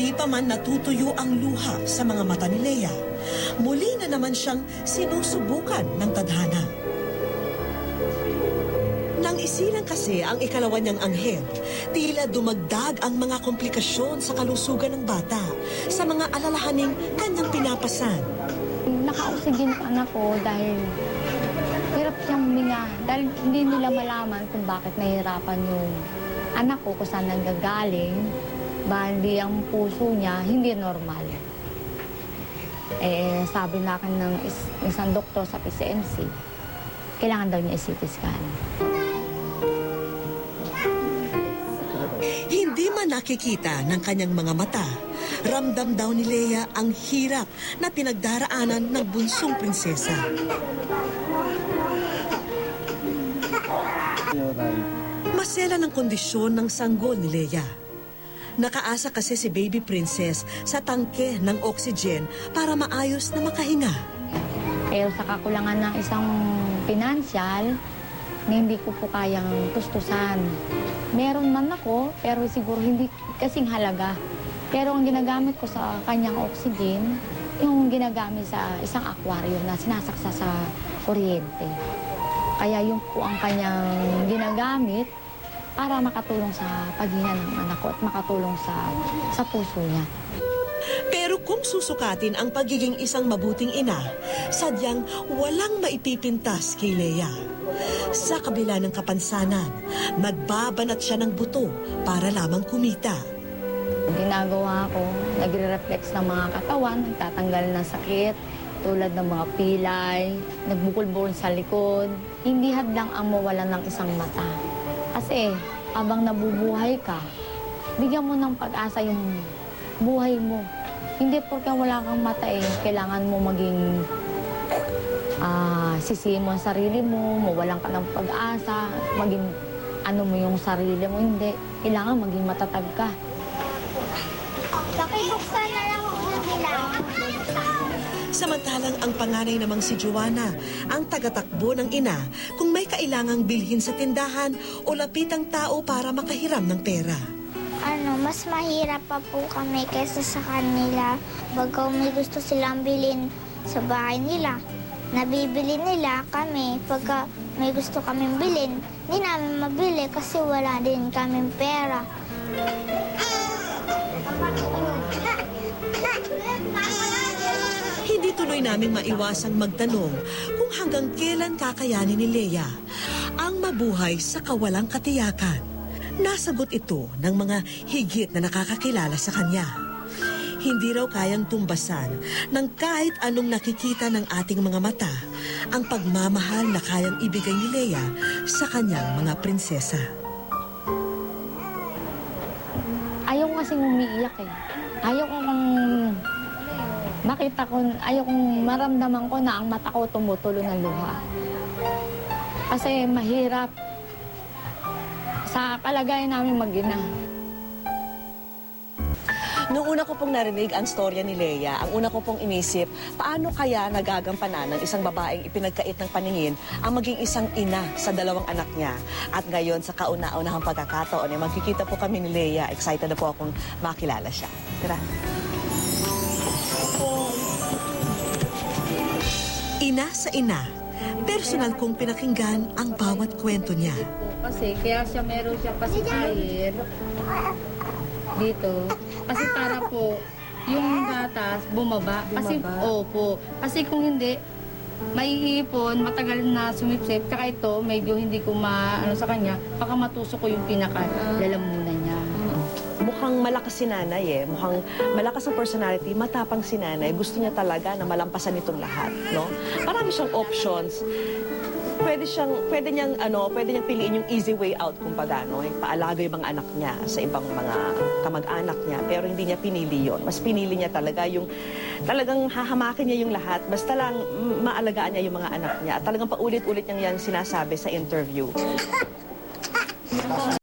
Hindi pa man natutuyo ang luha sa mga mata ni Leia, muli na naman siyang sinusubukan ng tadhana. Nang isilang kasi ang ikalawa niyang anghel, tila dumagdag ang mga komplikasyon sa kalusugan ng bata sa mga alalahaning kanyang pinapasan. Naka-oxygen yung anak dahil hirap siyang huminga. Dahil hindi nila malaman kung bakit nahihirapan yung anak ko kung saan nanggagaling. Bali ang puso niya hindi normal. Eh, sabi na akin ng is- isang doktor sa PCMC, kailangan daw niya i-CT scan. Hindi man nakikita ng kanyang mga mata, ramdam daw ni Leia ang hirap na pinagdaraanan ng bunsong prinsesa. Masela ng kondisyon ng sanggol ni Leia. Nakaasa kasi si baby princess sa tangke ng oxygen para maayos na makahinga. Pero sa kakulangan ng isang pinansyal, na hindi ko po kayang tustusan. Meron man ako, pero siguro hindi kasing halaga. Pero ang ginagamit ko sa kanyang oxygen, yung ginagamit sa isang aquarium na sinasaksa sa kuryente. Kaya yun po ang kanyang ginagamit para makatulong sa paghinga ng anak ko at makatulong sa, sa puso niya. Pero kung susukatin ang pagiging isang mabuting ina, sadyang walang maipipintas kay Leia. Sa kabila ng kapansanan, nagbabanat siya ng buto para lamang kumita. Ginagawa ko, nagre-reflex ng mga katawan, nagtatanggal ng sakit, tulad ng mga pilay, nagbukol-bukol sa likod. Hindi hadlang ang mawalan ng isang mata. Kasi abang nabubuhay ka, bigyan mo ng pag-asa yung buhay mo. Hindi porque wala kang mata eh, kailangan mo maging ah sisihin mo ang sarili mo, mawalan ka ng pag-asa, maging ano mo yung sarili mo, hindi. Kailangan maging matatag ka. Pakibuksan na lang po nila. Samantalang ang panganay namang si Joanna, ang tagatakbo ng ina kung may kailangang bilhin sa tindahan o lapitang tao para makahiram ng pera. Ano, mas mahirap pa po kami kaysa sa kanila. Bagaw may gusto silang bilhin sa bahay nila. Nabibili nila kami. Pagka may gusto kaming bilhin, hindi namin mabili kasi wala din kaming pera. Tuloy naming maiwasang magtanong kung hanggang kailan kakayanin ni Leia ang mabuhay sa kawalang katiyakan. Nasagot ito ng mga higit na nakakakilala sa kanya. Hindi raw kayang tumbasan ng kahit anong nakikita ng ating mga mata ang pagmamahal na kayang ibigay ni Leia sa kanyang mga prinsesa. Ayaw kasing umiiyak eh. Ayaw ko kang makita ko, ayaw kong maramdaman ko na ang mata ko tumutulo ng luha. Kasi mahirap sa kalagayan namin mag-ina. Noong una ko pong narinig ang storya ni Leia, ang una ko pong inisip, paano kaya nagagampanan ng isang babaeng ipinagkait ng paningin ang maging isang ina sa dalawang anak niya. At ngayon, sa kauna-unahang pagkakataon, eh, magkikita po kami ni Leia. Excited na po akong makilala siya. Tara. Ina sa ina, personal kong pinakinggan ang bawat kwento niya. Kasi kaya siya meron siya pasikayin dito. Kasi para po yung gatas bumaba. Kasi opo. Kasi kung hindi maiipon, matagal na sumipsip. Tsaka ito, medyo hindi ko ma, ano sa kanya, baka matusok ko yung pinaka lalamunan niya. Mukhang malakas si nanay eh. Mukhang malakas ang personality, matapang si nanay. Gusto niya talaga na malampasan itong lahat, no? Marami siyang options. Pwede siyang, pwede niyang, ano, pwede niyang piliin yung easy way out, kumbaga, no? Yung Paalaga yung mga anak niya sa ibang mga kamag-anak niya. Pero hindi niya pinili yon. Mas pinili niya talaga yung, talagang hahamakin niya yung lahat. Basta lang, maalagaan niya yung mga anak niya. At talagang paulit-ulit niyang yan sinasabi sa interview.